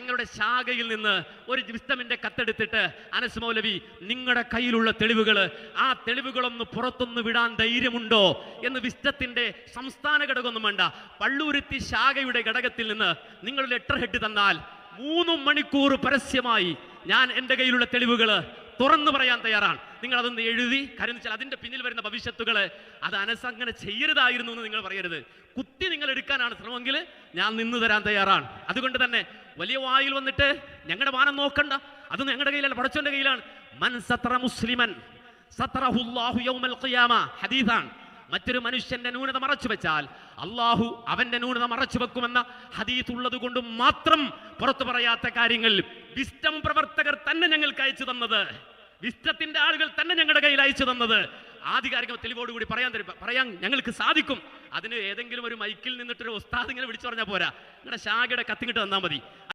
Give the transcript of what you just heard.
തങ്ങളുടെ ശാഖയിൽ നിന്ന് ഒരു വിസ്തമിന്റെ കത്തെടുത്തിട്ട് അനസ് മൗലവി നിങ്ങളുടെ കയ്യിലുള്ള തെളിവുകൾ ആ തെളിവുകളൊന്ന് പുറത്തൊന്ന് വിടാൻ ധൈര്യമുണ്ടോ? എന്ന് വിസ്തത്തിന്റെ സംസ്ഥാന ഘടകമൊന്നും വേണ്ട. പള്ളൂരുത്തി ശാഖയുടെ ഘടകത്തിൽ നിന്ന് നിങ്ങൾ ലെറ്റർ ഹെഡ് തന്നാൽ മൂന്ന് മണിക്കൂർ പരസ്യമായി ഞാൻ എന്റെ കയ്യിലുള്ള തെളിവുകൾ തുറന്നു പറയാൻ തയ്യാറാണ്. നിങ്ങൾ അതൊന്ന് എഴുതി കരുതിച്ചാൽ അതിന്റെ പിന്നിൽ വരുന്ന ഭവിഷ്യത്തുകൾ അത് അനസ് അങ്ങനെ ചെയ്യരുതായിരുന്നു എന്ന് നിങ്ങൾ പറയരുത്. കുത്തി നിങ്ങൾ എടുക്കാനാണ് ശ്രമമെങ്കിൽ ഞാൻ നിന്ന് തരാൻ തയ്യാറാണ്. അതുകൊണ്ട് തന്നെ വലിയ വായിൽ വന്നിട്ട് ഞങ്ങളുടെ മാനം നോക്കണ്ട. അത് ഞങ്ങളുടെ കയ്യിലല്ല പടച്ചോന്റെ കയ്യിലാണ്. മൻ സത്ര മുസ്ലിമൻ ഹദീസാണ്. മറ്റൊരു മനുഷ്യന്റെ ന്യൂനത മറച്ചു വെച്ചാൽ അള്ളാഹു അവന്റെ ന്യൂനത മറച്ചു വെക്കുമെന്ന ഹദീത്ത് ഉള്ളത് കൊണ്ട് മാത്രം പുറത്തു പറയാത്ത കാര്യങ്ങൾ വിസ്റ്റം പ്രവർത്തകർ തന്നെ ഞങ്ങൾക്ക് അയച്ചു തന്നത്. വിസ്റ്റത്തിന്റെ ആളുകൾ തന്നെ ഞങ്ങളുടെ കയ്യിൽ അയച്ചു തന്നത്. ആധികാരിക തെളിവോടുകൂടി പറയാൻ പറയാൻ ഞങ്ങൾക്ക് സാധിക്കും. അതിന് ഏതെങ്കിലും ഒരു മൈക്കിൽ നിന്നിട്ടൊരു ഉസ്താദ് ഇങ്ങനെ വിളിച്ചു പറഞ്ഞാൽ പോരാ. നിങ്ങളുടെ ശാഖയുടെ കത്തിങ്ങിട്ട് തന്നാൽ മതി.